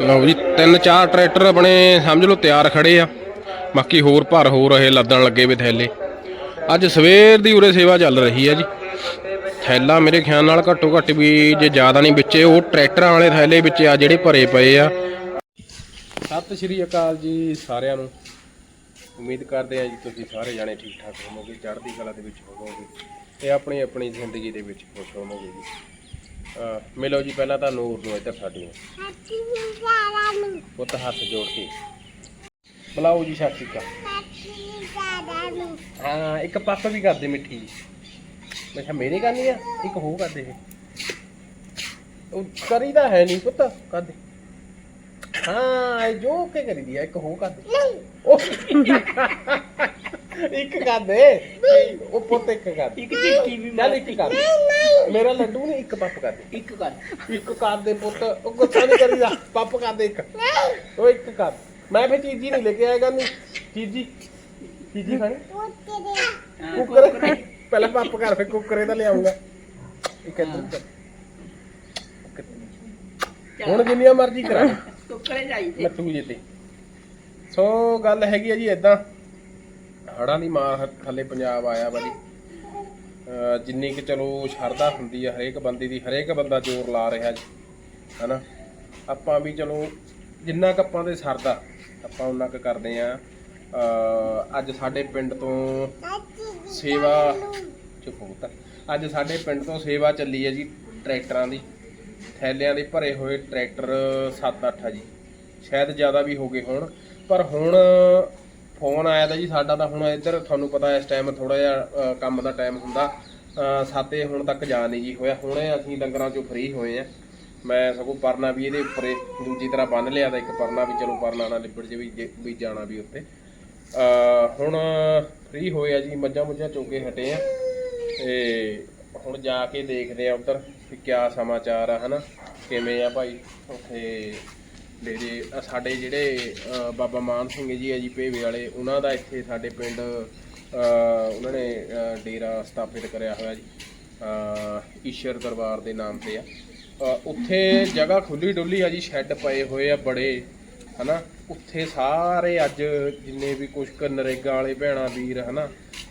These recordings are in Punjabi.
ਲਓ ਜੀ, ਤਿੰਨ ਚਾਰ ਟਰੈਕਟਰ ਆਪਣੇ ਸਮਝ ਲਓ ਤਿਆਰ ਖੜੇ ਆ। ਬਾਕੀ ਹੋਰ ਭਰ ਹੋ ਰਹੇ ਲੱਦਣ ਲੱਗੇ ਵੇ ਥੈਲੇ। ਅੱਜ ਸਵੇਰ ਦੀ ਉਰੇ ਸੇਵਾ ਚੱਲ ਰਹੀ ਆ ਜੀ। ਥੈਲਾ ਮੇਰੇ ਖਿਆਲ ਨਾਲ ਘੱਟੋ ਘੱਟ ਵੀ ਜੇ ਜ਼ਿਆਦਾ ਨਹੀਂ ਵਿੱਚੇ, ਉਹ ਟਰੈਕਟਰਾਂ ਵਾਲੇ ਥੈਲੇ ਵਿੱਚ ਆ ਜਿਹੜੇ ਭਰੇ ਪਏ ਆ। ਸਤਿ ਸ਼੍ਰੀ ਅਕਾਲ ਜੀ ਸਾਰਿਆਂ ਨੂੰ। ਉਮੀਦ ਕਰਦੇ ਆ ਜੀ ਤੁਸੀਂ ਸਾਰੇ ਜਾਣੇ ਠੀਕ ਠਾਕ ਹੋਵੋਗੇ, ਚੜ੍ਹਦੀ ਕਲਾ ਦੇ ਵਿੱਚ ਹੋਵੋਗੇ ਤੇ ਆਪਣੀ ਆਪਣੀ ਜ਼ਿੰਦਗੀ ਦੇ ਵਿੱਚ ਖੁਸ਼ ਹੋਵੋਗੇ ਜੀ। ਅਹ ਮਿਲੋ ਜੀ ਪਹਿਲਾਂ ਤਾਂ ਨੂਰ ਨੂੰ ਇੱਧਰ ਸਾਡੀਆਂ ਪੁੱਤ ਹੱਥ ਜੋੜ ਕੇ। ਬੁਲਾਓ ਜੀ ਸਤਿ ਸ਼੍ਰੀ ਅਕਾਲ। ਹਾਂ ਇੱਕ ਪੱਪ ਵੀ ਕਰਦੇ ਮਿੱਠੀ। ਜੀ ਮੈਂ ਕਿਹਾ ਮੇਰੇ ਕਰਨੀ ਆ? ਇੱਕ ਹੋ ਕਰਦੇ ਇਹ ਉਹ ਕਰੀਦਾ ਹੈ ਨਹੀਂ ਪੁੱਤ ਕਰਦੇ ਹਾਂ ਇਹ ਜੋ ਕੇ ਕਰੀਦੀ ਆ ਇੱਕ ਹੋ ਕਰਦੇ ਉਹ ਇੱਕ ਕਰਦੇ ਉਹ ਪੁੱਤ ਇੱਕ ਕਰਦੇ ਇੱਕ ਚਿੱਟੀ ਵੀ ਚੱਲ ਇੱਕ ਕਰ ਮੇਰਾ ਲੱਡੂ ਨੇ ਇੱਕ ਪੱਪ ਕਰ ਦੇ। ਇੱਕ ਕਰ ਇੱਕ ਕਰ ਦੇ ਪੁੱਤ। ਉਹ ਗੁੱਸਾ ਨਹੀਂ ਕਰੀਦਾ। ਪੱਪ ਕਰ ਦੇ ਇੱਕ। ਉਹ ਇੱਕ ਕਰ। ਮੈਂ ਫੇ ਚੀਜ਼ੀ ਨਹੀਂ ਲੈ ਕੇ ਆਏਗਾ ਨਹੀਂ ਚੀਜ਼ੀ। ਚੀਜ਼ੀ ਖਾਣੀ? ਕੁੱਕਰ। ਪਹਿਲਾਂ ਪੱਪ ਕਰ ਫੇ ਕੁੱਕਰੇ ਦਾ ਲਿਆਉਂਗਾ। ਇੱਕ ਇੱਧਰ ਕਰ ਹੁਣ ਜਿੰਨੀਆਂ ਮਰਜ਼ੀ ਕਰਾ। ਟੁਕੜੇ ਚਾਹੀਦੇ ਲੱਟੂ ਜੀ ਤੇ। ਸੋ ਗੱਲ ਹੈਗੀ ਆ ਜੀ ਇਦਾਂ ਹੜਾਂ ਦੀ ਮਾਰ ਥੱਲੇ ਪੰਜਾਬ ਆਇਆ ਵਾ ਜੀ ਜਿੰਨੀ ਕਿ ਚਲੋ ਸ਼ਰਧਾ ਹੁੰਦੀ ਆ ਹਰੇਕ ਬੰਦੇ ਦੀ, ਹਰੇਕ ਬੰਦਾ ਜ਼ੋਰ ਲਾ ਰਿਹਾ ਜੀ, ਹਨਾ? ਆਪਾਂ ਵੀ ਚਲੋ ਜਿੰਨਾ ਕੁ ਆਪਾਂ ਦੇ ਸਰਦਾ, ਆਪਾਂ ਉਹਨਾਂ ਕੁ ਕਰਦੇ ਆ। ਅੱਜ ਸਾਡੇ ਪਿੰਡ ਤੋਂ ਸੇਵਾ ਚੁਕੋਤਾ ਅੱਜ ਸਾਡੇ ਪਿੰਡ ਤੋਂ ਸੇਵਾ ਚੱਲੀ ਹੈ ਜੀ ਟਰੈਕਟਰਾਂ ਦੀ। ਥੈਲਿਆਂ ਦੇ ਭਰੇ ਹੋਏ ਟਰੈਕਟਰ 7-8 ਆ ਜੀ। ਸ਼ਾਇਦ ਜ਼ਿਆਦਾ ਵੀ ਹੋ ਗਏ ਹੋਣ, ਪਰ ਹੁਣ ਫੋਨ ਆਇਆ ਤਾਂ ਜੀ ਸਾਡਾ ਤਾਂ ਹੁਣ ਇੱਧਰ ਤੁਹਾਨੂੰ ਪਤਾ ਇਸ ਟਾਈਮ ਥੋੜਾ ਜਿਹਾ ਕੰਮ ਦਾ ਟਾਈਮ ਹੁੰਦਾ। ਅ, ਸਾਤੇ ਹੁਣ ਤੱਕ ਜਾ ਨਹੀਂ ਜੀ ਹੋਇਆ। ਹੁਣੇ ਅਸੀਂ ਡੰਗਰਾਂ ਚੋਂ ਫ੍ਰੀ ਹੋਏ ਆ। ਮੈਂ ਸਗੋਂ ਪਰਨਾ ਵੀ ਇਹਦੇ ਉੱਪਰੇ ਦੂਜੀ ਤਰ੍ਹਾਂ ਬੰਨ ਲਿਆ ਤਾਂ ਇੱਕ ਪਰਨਾ ਵੀ ਚਲੋ ਪਰਨਾ ਨਾਲ ਲਿਬੜ ਜੇ ਵੀ ਜੇ- ਵੀ ਜਾਣਾ ਵੀ ਉੱਤੇ ਹੁਣ ਫ੍ਰੀ ਹੋਏ ਆ ਜੀ ਮੱਝਾਂ ਮੁੱਝਾਂ ਚੋਕੇ ਹਟੇ ਆ। ਤੇ ਹੁਣ ਜਾ ਕੇ ਦੇਖਦੇ ਆ ਉਧਰ ਕਿ ਕਿਆ ਸਮਾਚਾਰ ਆ ਹਨਾ? ਕਿਵੇਂ ਆ ਭਾਈ? ਉੱਥੇ ਮੇਰੇ ਅ, ਸਾਡੇ ਜਿਹੜੇ ਅ, ਬਾਬਾ ਮਾਨ ਸਿੰਘ ਜੀ ਹੈ ਜੀ ਭੇਵੇ ਵਾਲੇ ਉਹਨਾਂ ਦਾ ਇੱਥੇ ਸਾਡੇ ਪਿੰਡ ਅ, ਉਹਨਾਂ ਨੇ ਅ, ਡੇਰਾ ਸਥਾਪਿਤ ਕਰਿਆ ਹੋਇਆ ਜੀ ਅ, ਈਸ਼ਰ ਦਰਬਾਰ ਦੇ ਨਾਮ ਤੇ ਆ। ਅ, ਉੱਥੇ ਜਗ੍ਹਾ ਖੁੱਲੀ ਡੁੱਲੀ ਆ ਜੀ ਸ਼ੈੱਡ ਪਏ ਹੋਏ ਆ ਬੜੇ ਹਨਾ? ਉੱਥੇ ਸਾਰੇ ਅੱਜ ਜਿੰਨੇ ਵੀ ਕੁਛ ਕੁ ਨਰੇਗਾ ਵਾਲੇ ਭੈਣਾ ਵੀਰ ਹਨਾ?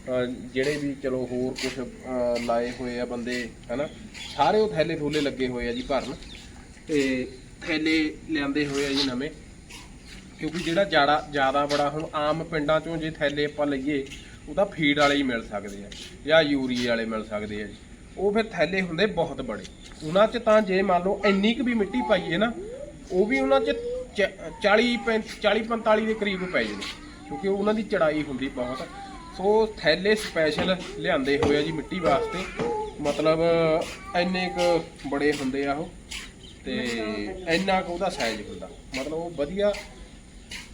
ਅਹ ਜਿਹੜੇ ਵੀ ਚਲੋ ਹੋਰ ਕੁਝ ਲਾਏ ਹੋਏ ਆ ਬੰਦੇ ਹਨਾ? ਸਾਰੇ ਉਹ ਥੈਲੇ ਥੂਲੇ ਲੱਗੇ ਹੋਏ ਆ ਜੀ ਭਰਨ। ਤੇ ਥੈਲੇ ਲਿਆਂਦੇ ਹੋਏ ਆ ਜੀ ਨਵੇਂ। ਕਿਉਂਕਿ ਜਿਹੜਾ ਜਾੜਾ ਜ਼ਿਆਦਾ ਬੜਾ ਹੁਣ ਆਮ ਪਿੰਡਾਂ ਚੋਂ ਜੇ ਥੈਲੇ ਆਪਾਂ ਲਈਏ ਉਹਦਾ ਫੀਡ ਵਾਲੇ ਹੀ ਮਿਲ ਸਕਦੇ ਆ, ਜਾਂ ਯੂਰੀਏ ਵਾਲੇ ਮਿਲ ਸਕਦੇ ਆ ਜੀ। ਉਹ ਫਿਰ ਥੈਲੇ ਹੁੰਦੇ ਬਹੁਤ ਬੜੇ। ਉਹਨਾਂ 'ਚ ਤਾਂ ਜੇ ਮੰਨ ਲਓ ਇੰਨੀ ਕੁ ਵੀ ਮਿੱਟੀ ਪਾਈਏ ਨਾ, ਉਹ ਵੀ ਉਹਨਾਂ 'ਚ 40 40 45 ਦੇ ਕਰੀਬ ਪੈ ਜਾਂਦੇ ਕਿਉਂਕਿ ਉਹਨਾਂ ਦੀ ਚੜਾਈ ਹੁੰਦੀ ਬਹੁਤ। ਸੋ ਥੈਲੇ ਸਪੈਸ਼ਲ ਲਿਆਂਦੇ ਹੋਏ ਆ ਜੀ ਮਿੱਟੀ ਵਾਸਤੇ। ਮਤਲਬ ਇੰਨੇ ਕੁ ਬੜੇ ਹੁੰਦੇ ਆ ਉਹ। ਤੇ ਇੰਨਾ ਕੁ ਉਹਦਾ ਸਾਈਜ਼ ਹੁੰਦਾ। ਮਤਲਬ ਉਹ ਵਧੀਆ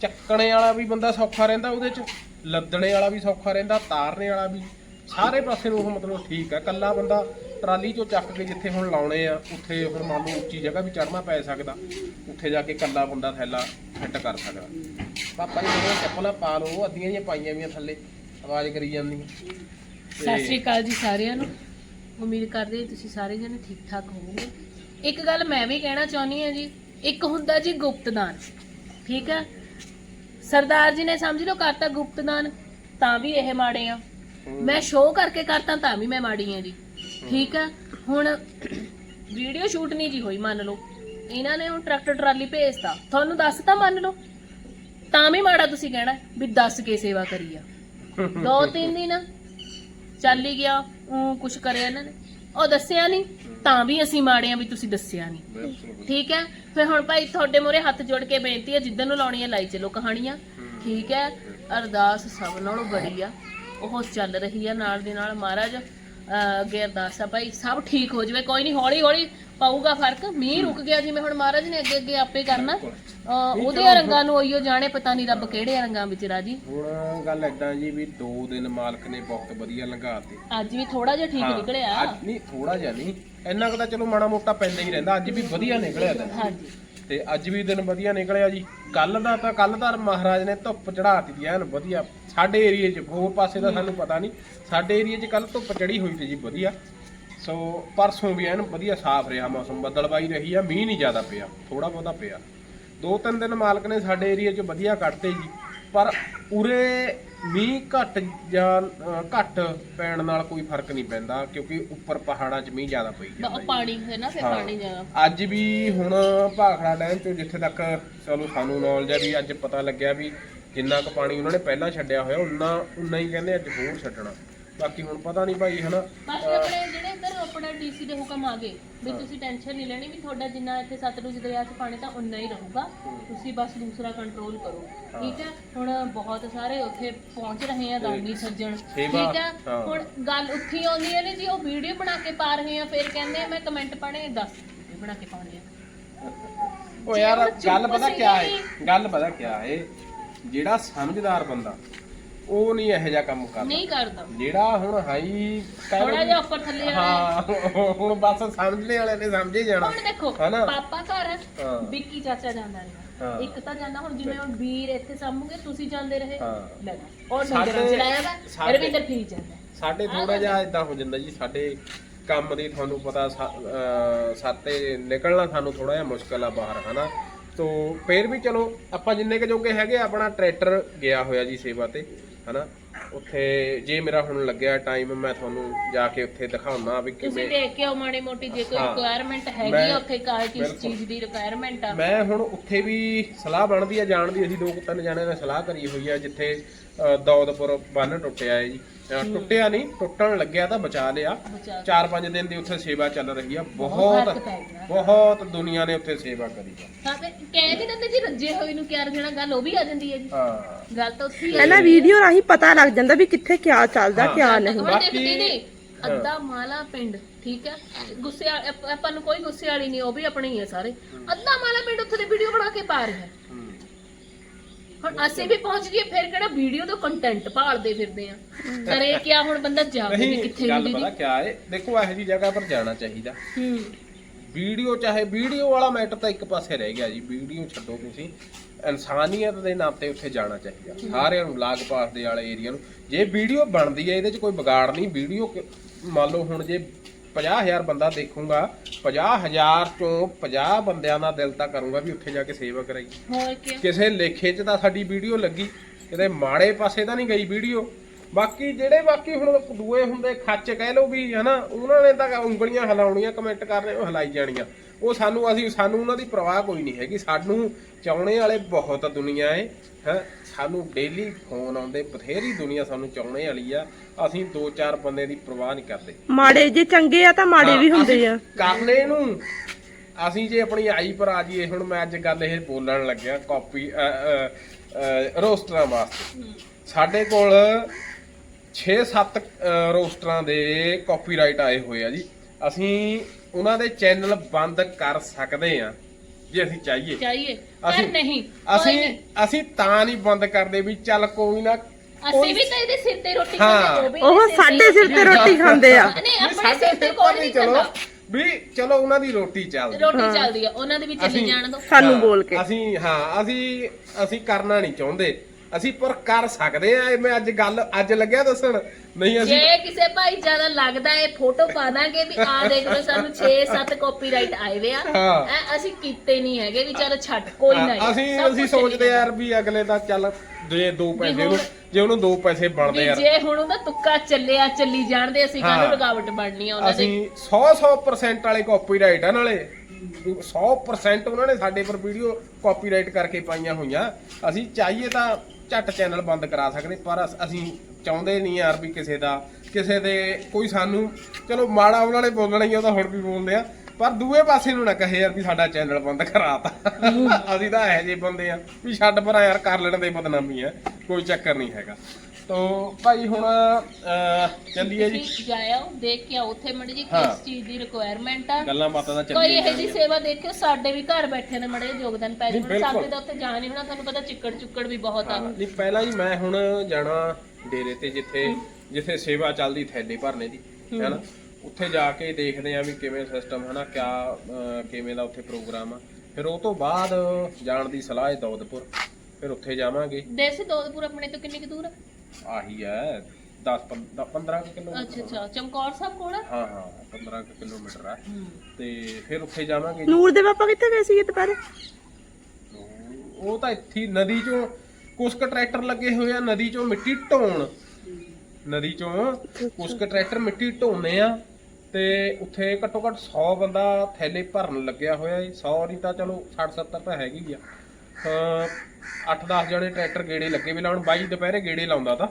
ਚੱਕਣੇ ਵਾਲਾ ਵੀ ਬੰਦਾ ਸੌਖਾ ਰਹਿੰਦਾ ਉਹਦੇ ਚ ਲੱਦਣੇ ਵਾਲਾ ਵੀ ਸੌਖਾ ਰਹਿੰਦਾ ਤਾਰਨੇ ਵਾਲਾ ਵੀ। ਸਾਰੇ ਪਾਸੇ ਨੂੰ ਉਹ ਮਤਲਬ ਠੀਕ ਆ। ਕੱਲਾ ਬੰਦਾ ਟਰਾਲੀ ਚੋਂ ਚੱਕ ਕੇ ਜਿੱਥੇ ਹੁਣ ਲਾਉਣੇ ਆ ਉੱਥੇ ਹੁਣ ਮੰਨ ਲਓ ਉੱਚੀ ਜਗ੍ਹਾ ਵੀ ਚੜਨਾ ਪੈ ਸਕਦਾ। ਉੱਥੇ ਜਾ ਕੇ ਕੱਲਾ ਬੰਦਾ ਥੈਲਾ ਫਿੱਟ ਕਰ ਸਕਦਾ। ਪਾਪਾ ਜੀ ਮੇਰੇ ਚੱਪਲਾਂ ਪਾ ਲਓ ਅੱਧੀਆਂ ਜੀਆਂ ਪਾਈਆਂ ਵੀਆਂ ਥੱਲੇ ਆਵਾਜ਼ ਕਰੀ ਜਾਂਦੀਆਂ ਸਤਿ ਸ਼੍ਰੀ ਅਕਾਲ ਜੀ ਸਾਰਿਆਂ ਨੂੰ। ਉਮੀਦ ਕਰਦੇ ਹਾਂ ਤੁਸੀਂ ਸਾਰੇ ਜਣੇ ਠੀਕ ਠਾਕ ਹੋਵੋਗੇ। ਇੱਕ ਗੱਲ ਮੈਂ ਵੀ ਕਹਿਣਾ ਚਾਹੁੰਦੀ ਹਾਂ ਜੀ ਇੱਕ ਹੁੰਦਾ ਜੀ ਗੁਪਤਦਾਨ ਠੀਕ ਹੈ? ਸਰਦਾਰ ਜੀ ਨੇ ਸਮਝ ਲਓ ਕਰਤਾ ਗੁਪਤਦਾਨ ਤਾਂ ਵੀ ਇਹ ਮਾੜੇ ਆ। ਮੈਂ ਸ਼ੋਅ ਕਰਕੇ ਕਰਤਾ ਤਾਂ ਵੀ ਮੈਂ ਮਾੜੀ ਆ ਜੀ ਠੀਕ ਹੈ? ਹੁਣ ਵੀਡੀਓ ਸ਼ੂਟ ਨਹੀਂ ਜੀ ਹੋਈ ਮੰਨ ਲਓ। ਇਹਨਾਂ ਨੇ ਹੁਣ ਟਰੈਕਟਰ ਟਰਾਲੀ ਭੇਜਤਾ। ਤੁਹਾਨੂੰ ਦੱਸ ਤਾਂ ਮੰਨ ਲਓ। ਤਾਂ ਵੀ ਮਾੜਾ ਤੁਸੀਂ ਕਹਿਣਾ ਵੀ ਦੱਸ ਕੇ ਸੇਵਾ ਕਰੀ ਆ। ਦੋ ਤਿੰਨ ਦਿਨ ਚੱਲ ਹੀ ਗਿਆ ਉਹ ਕੁਛ ਕਰਿਆ ਇਹਨਾਂ ਨੇ। ਉਹ ਦੱਸਿਆ ਨਹੀਂ ਤਾਂ ਵੀ ਅਸੀਂ ਮਾੜੇ ਆ ਵੀ ਤੁਸੀਂ ਦੱਸਿਆ ਨਹੀਂ ਬਿਲਕੁਲ। ਠੀਕ ਹੈ? ਫਿਰ ਹੁਣ ਭਾਈ ਤੁਹਾਡੇ ਮੂਹਰੇ ਹੱਥ ਜੋੜ ਕੇ ਬੇਨਤੀ ਹੈ ਜਿੱਦਨ ਨੂੰ ਲਾਉਣੀ ਹੈ ਲਾਈ ਚਲੋ ਕਹਾਣੀਆਂ। ਠੀਕ ਹੈ? ਅਰਦਾਸ ਸਭ ਨਾਲੋਂ ਬੜੀ ਆ। ਉਹ ਚੱਲ ਰਹੀ ਆ ਨਾਲ ਦੇ ਨਾਲ ਮਹਾਰਾਜ। ਅੱਗੇ ਅਰਦਾਸ ਆ ਭਾਈ ਸਭ ਠੀਕ ਹੋ ਜਾਵੇ ਕੋਈ ਨਹੀਂ ਹੌਲੀ ਹੌਲੀ ਪਾਊਗਾ ਫ਼ਰਕ ਮੀਂਹ ਰੁਕ ਗਿਆ ਜਿਵੇਂ ਹੁਣ ਮਹਾਰਾਜ ਨੇ ਅੱਗੇ ਅੱਗੇ ਆਪੇ ਕਰਨਾ। ਅਹ ਉਹਦੇ ਰੰਗਾਂ ਨੂੰ ਉਈਓ ਜਾਣੇ ਪਤਾ ਨਹੀਂ ਰੱਬ ਕਿਹੜੇ ਰੰਗਾਂ ਵਿੱਚ ਰਾਜੀ। ਹੁਣ ਗੱਲ ਏਦਾਂ ਜੀ ਵੀ 2 ਦਿਨ ਮਾਲਕ ਨੇ ਬਹੁਤ ਵਧੀਆ ਲੰਘਾਤੇ। ਅੱਜ ਵੀ ਥੋੜਾ ਜਿਹਾ ਠੀਕ ਨਿਕਲਿਆ। ਅੱਜ ਨਹੀਂ ਥੋੜਾ ਜਿਹਾ ਨਹੀਂ ਇੰਨਾ ਕੁ ਤਾਂ ਚਲੋ ਮਾੜਾ ਮੋਟਾ ਪੈਂਦਾ ਹੀ ਰਹਿੰਦਾ ਅੱਜ ਵੀ ਵਧੀਆ ਨਿਕਲਿਆ ਦਿਨ ਹਾਂਜੀ। ਤੇ ਅੱਜ ਵੀ ਦਿਨ ਵਧੀਆ ਨਿਕਲਿਆ ਜੀ। ਕੱਲ ਦਾ ਤਾਂ ਕੱਲ ਤਾਂ ਮਹਾਰਾਜ ਨੇ ਧੁੱਪ ਚੜਾਤੀ ਦੀ, ਐਨ ਵਧੀਆ। ਸਾਡੇ ਏਰੀਏ 'ਚ, ਹੋਰ ਪਾਸੇ ਦਾ ਸਾਨੂੰ ਪਤਾ ਨਹੀਂ। ਸਾਡੇ ਏਰੀਏ 'ਚ ਕੱਲ ਧੁੱਪ ਚੜੀ ਹੋਈ ਸੀ ਜੀ, ਵਧੀਆ। ਸੋ, ਪਰਸੋਂ ਵੀ ਐਨ ਵਧੀਆ ਸਾਫ਼ ਰਿਹਾ ਮੌਸਮ। ਬੱਦਲਬਾਈ ਰਹੀ ਆ, ਮੀਂਹ ਨਹੀਂ ਜ਼ਿਆਦਾ ਪਿਆ ਥੋੜਾ ਬਹੁਤਾ ਪਿਆ। ਦੋ ਤਿੰਨ ਦਿਨ ਮਾਲਕ ਨੇ ਸਾਡੇ ਏਰੀਏ 'ਚ ਵਧੀਆ ਕੱਢਤੇ ਜੀ। ਪਰ ਉਰੇ ਮੀਂਹ ਘੱਟ ਜਾਂ ਅ, ਘੱਟ ਪੈਣ ਨਾਲ ਕੋਈ ਫ਼ਰਕ ਨਹੀਂ ਪੈਂਦਾ ਕਿਉਂਕਿ ਉੱਪਰ ਪਹਾੜਾਂ 'ਚ ਮੀਂਹ ਜ਼ਿਆਦਾ ਪਈ ਜਾਂਦਾ ਜੀ। ਪਾਣੀ ਹੈ ਨਾ ਫਿਰ ਹਾਂ। ਪਾਣੀ ਜ਼ਿਆਦਾ ਅੱਜ ਵੀ ਹੁਣ ਭਾਖੜਾ ਡੈਮ ਤੋਂ ਜਿੱਥੇ ਤੱਕ ਚਲੋ ਸਾਨੂੰ ਨੌਲੇਜ ਹੈ ਵੀ ਅੱਜ ਪਤਾ ਲੱਗਿਆ ਵੀ ਜਿੰਨਾ ਕੁ ਪਾਣੀ ਉਹਨਾਂ ਨੇ ਪਹਿਲਾਂ ਛੱਡਿਆ ਹੋਇਆ ਉਨਾ ਉਨਾ ਹੀ ਕਹਿੰਦੇ ਅੱਜ ਹੋਰ ਛੱਡਣਾ ਬਾਕੀ ਹੁਣ ਪਤਾ ਨਹੀਂ ਭਾਈ ਹਨਾ ਬਾਕੀ ਆਪਣੇ ਜਿਹੜੇ ਆਪਣਾ ਡੀਸੀ ਦੇ ਹੁਕਮ ਆ ਗਏ ਵੀ। ਤੁਸੀਂ ਟੈਨਸ਼ਨ ਨਹੀਂ ਲੈਣੀ ਵੀ ਤੁਹਾਡਾ ਜਿੰਨਾ ਇੱਥੇ ਸਤਲੁਜ ਦਰਿਆ 'ਚ ਪਾਣੀ ਤਾਂ ਉਨਾ ਹੀ ਰਹੂਗਾ ਤੁਸੀਂ ਬਸ ਦੂਸਰਾ ਕੰਟਰੋਲ ਕਰੋ। ਠੀਕ ਹੈ? ਹੁਣ ਬਹੁਤ ਸਾਰੇ ਉੱਥੇ ਪਹੁੰਚ ਰਹੇ ਆ ਦਾਨੀ ਸੱਜਣ। ਸੇਵਾ, ਠੀਕ ਹੈ? ਹਾਂ। ਹੁਣ ਗੱਲ ਉੱਥੇ ਹੀ ਆਉਂਦੀ ਹੈ ਨੇ ਜੀ ਉਹ ਵੀਡੀਓ ਬਣਾ ਕੇ ਪਾ ਰਹੇ ਆ ਫਿਰ ਕਹਿੰਦੇ ਆ ਮੈਂ ਕਮੈਂਟ ਪੜ੍ਹੇ ਦੱਸ ਵੀਡੀਓ ਬਣਾ ਕੇ ਪਾਉਣੀ ਆ। ਉਹ ਜੇ ਯਾਰ ਉਹ ਗੱਲ ਚੁੱਪ ਪਤਾ ਕਿਆ ਹੈ? ਗੱਲ ਪਤਾ ਕਿਆ ਹੈ? ਜਿਹੜਾ ਸਮਝਦਾਰ ਬੰਦਾ ਉਹ ਨਹੀਂ ਇਹੋ ਜਿਹਾ ਕੰਮ ਕਰਦਾ। ਨਹੀਂ ਕਰਦਾ। ਜਿਹੜਾ ਹੁਣ ਹਾਈ ਥੋੜਾ ਜਿਹਾ ਉੱਪਰ ਥੱਲੇ ਵਾਲਾ ਹਾਂ। ਹੁਣ ਬਸ ਸਮਝਣੇ ਵਾਲੇ ਨੇ ਸਮਝੇ ਜਾਣਾ। ਹੁਣ ਦੇਖੋ ਹਨਾ? ਪਾਪਾ ਘਰ। ਵਿੱਕੀ ਚਾਚਾ ਜਾਂਦਾ ਹਾਂ। ਰਿਹਾ ਇੱਕ ਤਾਂ ਜਾਂਦਾ ਹੁਣ ਜਿਵੇਂ ਹੁਣ ਵੀਰ ਇੱਥੇ ਸਾਹਮਣੇ ਤੁਸੀਂ ਜਾਂਦੇ ਰਹੇ। ਹਾਂ। ਲੈ ਉਹ ਸਾਡੇ- ਨੰਦਰਾ ਚਲਾਇਆ ਵਾ ਸਾਡੇ- ਰਵਿੰਦਰ ਫਰੀ ਜਾਂਦਾ। ਸਾਡੇ ਥੋੜਾ ਜਿਹਾ ਇਦਾਂ ਹੋ ਜਾਂਦਾ ਜੀ ਸਾਡੇ ਕੰਮ ਦੀ ਤੁਹਾਨੂੰ ਪਤਾ ਸਾ- ਅਹ ਸਾਤੇ ਨਿਕਲਣਾ ਸਾਨੂੰ ਥੋੜਾ ਜਿਹਾ ਮੁਸ਼ਕਲ ਆ ਬਾਹਰ ਹਨਾ? ਤੋ ਫੇਰ ਵੀ ਚਲੋ ਆਪਾਂ ਜਿੰਨੇ ਕੁ ਜੋਗੇ ਹੈਗੇ ਆ, ਆਪਣਾ ਟਰੈਕਟਰ ਗਿਆ ਹੋਇਆ ਜੀ ਸੇਵਾ ਤੇ। ਹਨਾ ਉੱਥੇ ਜੇ ਮੇਰਾ ਹੁਣ ਲੱਗਿਆ ਟਾਈਮ ਮੈਂ ਤੁਹਾਨੂੰ ਜਾ ਕੇ ਉੱਥੇ ਦਿਖਾਉਣਾ ਵੀ ਤੁਸੀਂ ਕਿਵੇਂ ਦੇਖ ਕੇ ਆਓ ਮਾੜੀ ਮੋਟੀ ਜੇ ਕੋਈ ਹਾਂ। ਰਿਕੁਆਇਰਮੈਂਟ ਹੈਗੀ ਮੈਂ- ਆ ਉੱਥੇ ਕਾ ਕਿਸ ਬਿਲਕੁਲ। ਚੀਜ਼ ਦੀ ਰਿਕੁਆਇਰਮੈਂਟ ਆ। ਮੈਂ ਹੁਣ ਉੱਥੇ ਵੀ ਸਲਾਹ ਬਣਦੀ ਆ ਜਾਣ ਦੀ। ਅਸੀਂ ਦੋ ਤਿੰਨ ਜਣਿਆਂ ਨੇ ਸਲਾਹ ਕਰੀ ਹੋਈ ਆ ਜਿੱਥੇ ਅ, ਦੌਦਪੁਰ ਬੰਨ ਟੁੱਟਿਆ ਹੈ ਜੀ। ਅ, ਟੁੱਟਿਆ ਨਹੀਂ ਟੁੱਟਣ ਲੱਗਿਆ ਤਾਂ ਬਚਾ ਲਿਆ। ਬਚਾ ਚਾਰ ਪੰਜ ਦਿਨ ਦੀ ਉੱਥੇ ਸੇਵਾ ਚੱਲ ਰਹੀ ਆ। ਬਹੁਤ ਬਹੁਤ ਫ਼ਰਕ ਪੈ ਗਿਆ। ਬਹੁਤ ਦੁਨੀਆ ਨੇ ਉੱਥੇ ਸੇਵਾ ਕਰੀ ਆ। ਤੇ ਕਹਿ ਵੀ ਦਿੰਦੇ ਜੀ ਰੱਜੇ ਹੋਏ ਨੂੰ ਕਿਆ ਰਜਣਾ ਗੱਲ ਉਹ ਵੀ ਆ ਜਾਂਦੀ ਹੈ ਜੀ। ਹਾਂ। ਗੱਲ ਤਾਂ ਉੱਥੇ ਹੀ ਹੈ। ਨਾ ਵੀਡੀਓ ਰਾਹੀਂ ਪਤਾ ਲੱਗ ਜਾਂਦਾ ਵੀ ਕਿੱਥੇ ਕਿਆ ਚੱਲਦਾ। ਕਿਆ ਨਹੀਂ। ਬਾਕੀ-। ਅੱਧਾ ਮਾਲਾ ਪਿੰਡ ਠੀਕ ਹੈ? ਗੁੱਸੇ ਵਾਲ- ਆਪ- ਆਪਾਂ ਨੂੰ ਕੋਈ ਗੁੱਸੇ ਵਾਲੀ ਨਹੀਂ ਉਹ ਵੀ ਆਪਣੇ ਹੀ ਆ ਸਾਰੇ। ਅੱਧਾ ਮਾਲਾ ਪਿੰਡ ਉੱਥੇ ਦੀ ਵੀਡੀਓ ਬਣਾ ਕੇ ਪਾ ਰਿਹਾ ਹੂੰ। ਹੁਣ ਅਸੀਂ ਵੀ ਪਹੁੰਚ ਗਏ ਫਿਰ ਕਿਹੜਾ ਵੀਡੀਓ ਤੋਂ ਕੰਟੈਂਟ ਭਾਲਦੇ ਫਿਰਦੇ ਆ। ਕਰੇ ਕਿਆ ਹੁਣ ਬੰਦਾ ਜਾਵੇ ਵੀ ਨਹੀਂ ਕਿੱਥੇ ਗੱਲ ਪਤਾ ਦੀਦੀ ਕਿਆ ਹੈ ਦੇਖੋ ਇਹੋ ਜੀ ਜਗ੍ਹਾ ਪਰ ਜਾਣਾ ਚਾਹੀਦਾ। ਹੂੰ। ਵੀਡੀਓ ਚਾਹੇ ਵੀਡੀਓ ਵਾਲਾ ਮੈਟਰ ਤਾਂ ਇੱਕ ਪਾਸੇ ਰਹਿ ਗਿਆ ਜੀ ਵੀਡੀਓ ਛੱਡੋ ਤੁਸੀਂ। ਇਨਸਾਨੀਅਤ ਦੇ ਨਾਤੇ ਉੱਥੇ ਜਾਣਾ ਚਾਹੀਦਾ। ਸਾਰਿਆਂ ਨੂੰ ਲਾਗ ਪਾਸ ਦੇ ਵਾਲੇ ਏਰੀਆ ਨੂੰ। ਜੇ ਵੀਡੀਓ ਬਣਦੀ ਹੈ ਇਹਦੇ 'ਚ ਕੋਈ ਵਿਗਾੜ ਨਹੀਂ। ਵੀਡੀਓ ਮੰਨ ਲਓ ਹੁਣ ਜੇ 50000 ਬੰਦਾ ਦੇਖੂਗਾ 50000 ਚੋਂ 50 ਬੰਦਿਆਂ ਦਾ ਦਿਲ ਤਾਂ ਕਰੂੰਗਾ ਵੀ ਉੱਥੇ ਜਾ ਕੇ ਸੇਵਾ ਕਰਾਈ ਹੋਰ ਕੀ? ਕਿਸੇ ਲੇਖੇ 'ਚ ਤਾਂ ਸਾਡੀ ਵੀਡੀਓ ਲੱਗੀ। ਕਿਤੇ ਮਾੜੇ ਪਾਸੇ ਤਾਂ ਨਹੀਂ ਗਈ ਵੀਡੀਓ। ਬਾਕੀ ਜਿਹੜੇ ਬਾਕੀ ਹੁਣ ਦੂਏ ਹੁੰਦੇ ਖੱਚ ਕਹਿ ਲਓ ਵੀ ਹਨਾ ਉਹਨਾਂ ਨੇ ਤਾਂ ਉਂਗਲੀਆਂ ਹਿਲਾਉਣੀਆਂ ਕਮੈਂਟ ਕਰਨੇ ਉਹ ਹਿਲਾਈ ਜਾਣੀਆਂ। ਉਹ ਸਾਨੂੰ ਅਸੀਂ ਸਾਨੂੰ ਉਹਨਾਂ ਦੀ ਪਰਵਾਹ ਕੋਈ ਨਹੀਂ ਹੈਗੀ। ਸਾਨੂੰ ਚਾਉਣੇ ਵਾਲੇ ਬਹੁਤ ਦੁਨੀਆ ਏ ਹੈ। ਸਾਨੂੰ ਡੇਲੀ ਫੋਨ ਆਉਂਦੇ ਬਥੇਰੀ ਦੁਨੀਆ ਸਾਨੂੰ ਚਾਉਣੇ ਵਾਲੀ ਆ। ਅਸੀਂ ਦੋ ਚਾਰ ਬੰਦੇ ਦੀ ਪਰਵਾਹ ਨਹੀਂ ਕਰਦੇ। ਮਾੜੇ ਜੇ ਚੰਗੇ ਆ ਤਾਂ ਮਾੜੇ ਵੀ ਹੁੰਦੇ ਆ। ਕਰਨੇ ਨੂੰ ਅਸੀਂ ਜੇ ਆਪਣੀ ਆਈ ਪਰ ਆ ਜਾਈਏ ਹੁਣ ਮੈਂ ਅੱਜ ਗੱਲ ਇਹ ਬੋਲਣ ਲੱਗਿਆ ਕਾਪੀ ਰੋਸਟਰਾਂ ਵਾਸਤੇ। ਸਾਡੇ ਕੋਲ 6-7 ਰੋਸਟਰਾਂ ਦੇ ਕਾਪੀਰਾਈਟ ਆਏ ਹੋਏ ਆ ਜੀ। ਅਸੀਂ ਉਹਨਾਂ ਦੇ ਚੈਨਲ ਬੰਦ ਕਰ ਸਕਦੇ ਆ ਜੇ ਅਸੀਂ ਚਾਹੀਏ। ਚਾਹੀਏ। ਪਰ ਅਸੀਂ- ਨਹੀਂ ਅਸੀਂ। ਅਸੀਂ ਤਾਂ ਨਹੀਂ ਬੰਦ ਕਰਦੇ ਵੀ ਚੱਲ ਕੋਈ ਨਾ ਅਸੀਂ ਵੀ ਤਾਂ ਇਹਦੇ ਸਿਰ ਤੇ ਰੋਟੀ ਹਾਂ। ਖਾਂਦੇ ਉਹ ਸਾਡੇ ਸਿਰ ਤੇ ਰੋਟੀ ਖਾਂਦੇ ਆ। ਨਹੀਂ ਆਪਣੇ ਸਿਰ ਤੇ ਕੋਈ ਨਹੀਂ ਚਲੋ ਵੀ ਚਲੋ ਉਹਨਾਂ ਦੀ ਰੋਟੀ ਚੱਲਦੀ ਰੋਟੀ ਚੱਲਦੀ ਆ ਉਹਨਾਂ ਦੇ ਵੀ ਚੱਲੀ ਅਸੀਂ- ਜਾਣ ਦੋ। ਸਾਨੂੰ ਹਾਂ, ਬੋਲ ਕੇ। ਅਸੀਂ ਹਾਂ ਅਸੀਂ ਅਸੀਂ ਕਰਨਾ ਨਹੀਂ ਚਾਹੁੰਦੇ। ਅਸੀਂ ਪਰ ਕਰ ਸਕਦੇ ਆ ਮੈਂ ਅੱਜ ਗੱਲ ਅੱਜ ਲੱਗਿਆ ਦੱਸਣ। ਨਹੀਂ ਅਸੀਂ ਜੇ ਕਿਸੇ ਭਾਈ ਜ਼ਿਆਦਾ ਲੱਗਦਾ ਹੈ ਫੋਟੋ ਪਾ ਦਾਂਗੇ ਵੀ ਆ ਦੇਖ ਲਓ ਸਾਨੂੰ 6-7 ਕਾਪੀਰਾਈਟ ਆਏ ਵੇ ਆ। ਹਾਂ। ਐ ਅਸੀਂ ਕੀਤੇ ਨਹੀਂ ਹੈਗੇ ਵੀ ਚਲ ਛੱਡ ਕੋਈ ਨਾ ਹਾਂ, ਅਸੀਂ ਸਭ ਅਸੀਂ ਕੁਛ ਸੋਚਦੇ ਯਾਰ ਵੀ ਅਗਲੇ ਦਾ ਚੱਲ ਜੇ ਦੋ ਪੈਸੇ ਉਹਨੂੰ ਜੇ ਉਹਨੂੰ ਦੋ ਪੈਸੇ ਬਣਦੇ ਵੀ ਯਾਰ। ਜੇ ਹੁਣ ਉਹਦਾ ਤੁੱਕਾ ਚੱਲਿਆ ਚੱਲੀ ਜਾਣਦੇ ਅਸੀਂ ਕਾਹਨੂੰ ਹਾਂ। ਰੁਕਾਵਟ ਬਣਨੀ ਆ ਉਹਨਾਂ ਦੇ? ਅਸੀਂ 100 100% ਵਾਲੇ ਕਾਪੀਰਾਈਟ ਆ ਨਾਲੇ। 100% ਉਹਨਾਂ ਨੇ ਸਾਡੇ ਪਰ ਵੀਡੀਓ ਕਾਪੀਰਾਈਟ ਕਰਕੇ ਪਾਈਆਂ ਹੋਈਆਂ। ਅਸੀਂ ਚਾਹੀਏ ਤਾਂ ਝੱਟ ਚੈਨਲ ਬੰਦ ਕਰਾ ਸਕਦੇ ਪਰ ਅਸ- ਅਸੀਂ ਚਾਹੁੰਦੇ ਨਹੀਂ ਯਾਰ ਵੀ ਕਿਸੇ ਦਾ ਕਿਸੇ ਦੇ ਕੋਈ ਸਾਨੂੰ ਚਲੋ ਮਾੜਾ ਉਹਨਾਂ ਨੇ ਬੋਲਣਾ ਹੀ ਆ, ਉਹ ਤਾਂ ਹੁਣ ਵੀ ਬੋਲਦੇ ਆ ਪਰ ਦੂਏ ਪਾਸੇ ਨੂੰ ਨਾ ਕਹੇ ਯਾਰ ਵੀ ਸਾਡਾ ਚੈਨਲ ਬੰਦ ਕਰਾਤਾ। ਅਸੀਂ ਤਾਂ ਇਹੋ ਜਿਹੇ ਬੰਦੇ ਆ ਵੀ ਛੱਡ ਪਰਾਂ ਯਾਰ ਕਰ ਲੈਣ ਦੇ ਬਦਨਾਮੀ ਆ ਕੋਈ ਚੱਕਰ ਨਹੀਂ ਹੈਗਾ। ਤੋ ਭਾਈ ਹੁਣ ਚੱਲੀਏ ਜੀ। ਤੁਸੀਂ ਜਾਇਓ ਦੇਖ ਕੇ ਆਓ ਉੱਥੇ ਮੜੀ ਜੀ ਹਾਂ। ਕਿਸ ਚੀਜ਼ ਦੀ ਰਿਕੁਆਇਰਮੈਂਟ ਆ। ਗੱਲਾਂ ਬਾਤਾਂ ਦਾ ਕੋਈ ਚੱਲੀਏ ਇਹੋ ਜੀ ਸੇਵਾ ਦੇਖਿਓ ਸਾਡੇ ਵੀ ਘਰ ਬੈਠੇ ਨੇ ਮੜੇ ਯੋਗਦਾਨ ਪੈ ਨਹੀਂ, ਜਾਣ। ਬਿਲਕੁਲ। ਸਾਡੇ ਤਾਂ ਉੱਥੇ ਜਾ ਨਹੀਂ ਹੋਣਾ ਤੁਹਾਨੂੰ ਪਤਾ ਚਿੱਕੜ ਚੁੱਕੜ ਵੀ ਬਹੁਤ ਆ। ਹਾਂ, ਨਹੀਂ ਪਹਿਲਾਂ ਹੀ ਮੈਂ ਹੁਣ ਜਾਣਾ ਡੇਰੇ ਤੇ ਜਿੱਥੇ ਜਿੱਥੇ ਸੇਵਾ ਚੱਲਦੀ ਥੈਲੇ ਭਰਨੇ ਦੀ ਹੈਨਾ? ਉੱਥੇ ਜਾ ਕੇ ਦੇਖਦੇ ਆ ਵੀ ਕਿਵੇਂ ਸਿਸਟਮ ਹੈਨਾ ਕਿਆ ਅਹ, ਕਿਵੇਂ ਦਾ ਉੱਥੇ ਪ੍ਰੋਗਰਾਮ ਆ। ਫਿਰ ਉਹ ਤੋਂ ਬਾਅਦ ਜਾਣ ਦੀ ਸਲਾਹ ਹੈ ਦੌਦਪੁਰ ਫਿਰ ਉੱਥੇ ਜਾਵਾਂਗੇ। ਦੇਸੀ ਦੋਦਪੁਰ ਆਪਣੇ ਤੋਂ ਕਿੰਨੀ ਕੁ ਦੂਰ ਆ? ਆਹੀ ਹੈ 10 15 ਕਿਲੋ ਅੱਛਾ ਅੱਛਾ ਚਮਕੌਰ ਸਾਹਿਬ ਕੋਲ? ਹਾਂ ਹਾਂ 15 ਕੁ ਕਿਲੋਮੀਟਰ ਆ ਤੇ ਫਿਰ ਉੱਥੇ ਜਾਵਾਂਗੇ ਨੂਰ ਦੇ ਪਾਪਾ ਕਿੱਥੇ ਗਏ ਸੀ ਦੁਪਹਿਰੇ? ਉਹ ਤਾਂ ਇੱਥੇ ਹੀ ਨਦੀ ਚੋਂ ਕੁਛ ਕੁ ਟਰੈਕਟਰ ਲੱਗੇ ਹੋਏ ਆ ਨਦੀ ਚੋਂ ਮਿੱਟੀ ਢੋਣ। ਨਦੀ ਚੋਂ ਕੁਛ ਕੁ ਟਰੈਕਟਰ ਮਿੱਟੀ ਢੋਣੇ ਆ ਤੇ ਉੱਥੇ ਘੱਟੋ ਘੱਟ 100 ਬੰਦਾ ਥੈਲੇ ਭਰਨ ਲੱਗਿਆ ਹੋਇਆ ਏ 100 ਨਹੀਂ ਤਾਂ ਚਲੋ 60 70 ਤਾਂ ਹੈਗੀ ਆ। 8-10 ਜਣੇ ਟਰੈਕਟਰ ਗੇੜੇ ਲੱਗੇ ਵੀ ਲਾਉਣ, ਬਾਈ ਦੁਪਹਿਰੇ ਗੇੜੇ ਲਾਉਂਦਾ ਤਾਂ।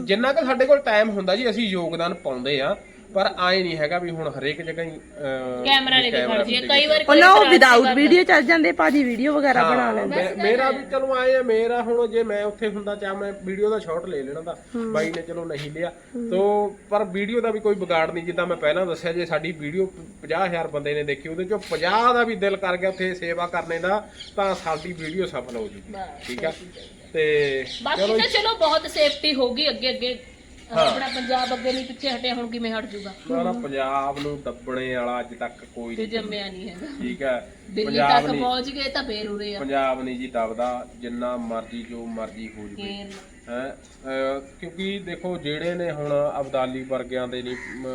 ਜਿੰਨਾ ਕਿ ਸਾਡੇ ਕੋਲ ਟਾਈਮ ਹੁੰਦਾ ਜੀ, ਅਸੀਂ ਯੋਗਦਾਨ ਪਾਉਂਦੇ ਆ ਪਰ ਆਏ ਨਹੀਂ ਹੈਗਾ ਵੀ ਹੁਣ ਹਰੇਕ ਜਗ੍ਹਾ ਹੀ ਅਹ, ਕੈਮਰਾ ਲੈ ਕੇ ਖੜ ਜੀ ਲੈ ਕੇ ਕਈ ਵਾਰ ਉਹਨਾਂ ਉਹ ਵਿਦਆਊਟ ਵੀਡੀਓ ਚੱਲ ਜਾਂਦੇ ਭਾਜੀ ਵੀਡੀਓ ਵਗੈਰਾ ਬਣਾ ਲੈਂਦੇ। ਮੈਂ- ਮੇਰਾ ਵੀ ਚਲੋ ਆਏ ਆ ਮੇਰਾ ਹੁਣ ਜੇ ਮੈਂ ਉੱਥੇ ਹੁੰਦਾ ਚਾ ਮੈਂ ਵੀਡੀਓ ਦਾ ਸ਼ਾਟ ਲੈ ਲੈਣਾ ਤਾਂ। ਬਾਈ ਨੇ ਚਲੋ ਨਹੀਂ ਲਿਆ। ਤੋ ਪਰ ਵੀਡੀਓ ਦਾ ਵੀ ਕੋਈ ਵਿਗਾੜ ਨਹੀਂ ਜਿੱਦਾਂ ਮੈਂ ਪਹਿਲਾਂ ਦੱਸਿਆ ਜੇ ਸਾਡੀ ਵੀਡੀਓ 50000 ਬੰਦੇ ਨੇ ਦੇਖੀ ਉਹਦੇ ਚੋਂ 50 ਦਾ ਵੀ ਦਿਲ ਕਰ ਗਿਆ ਉੱਥੇ ਸੇਵਾ ਕਰਨੇ ਦਾ ਤਾਂ ਸਾਡੀ ਵੀਡੀਓ ਸਫਲ ਹੋ ਜੂਗੀ। ਠੀਕ ਆ? ਤੇ ਬਾਕੀ ਤਾਂ ਚਲੋ ਬਹੁਤ ਸੇਫਟੀ ਹੋਗੀ ਅੱਗੇ ਅੱਗੇ ਆਪਣਾ ਪੰਜਾਬ ਅੱਗੇ ਨਹੀਂ ਪਿੱਛੇ ਹਟਿਆ ਹੁਣ ਕਿਵੇਂ ਹਟ ਜੂਗਾ? ਸਾਰਾ ਪੰਜਾਬ ਨੂੰ ਦੱਬਣੇ ਵਾਲਾ ਅੱਜ ਤੱਕ ਕੋਈ ਤੇ ਨਹੀਂ ਜੰਮਿਆ ਨਹੀਂ ਹੈਗਾ। ਠੀਕ ਹੈ। ਦਿੱਲੀ ਤੱਕ ਨਹੀਂ ਪਹੁੰਚ ਗਏ ਤਾਂ ਫੇਰ ਉਰੇ ਆ। ਪੰਜਾਬ ਨਹੀਂ ਜੀ ਦਬਦਾ ਜਿੰਨਾ ਮਰਜ਼ੀ ਜੋ ਮਰਜ਼ੀ ਹੋ ਜਵੇ। ਫੇਰ ਹੈ? ਕਿਉਂਕਿ ਦੇਖੋ ਜਿਹੜੇ ਨੇ ਹੁਣ ਅਬਦਾਲੀ ਵਰਗਿਆਂ ਦੇ ਨਹੀਂ ਅਮ,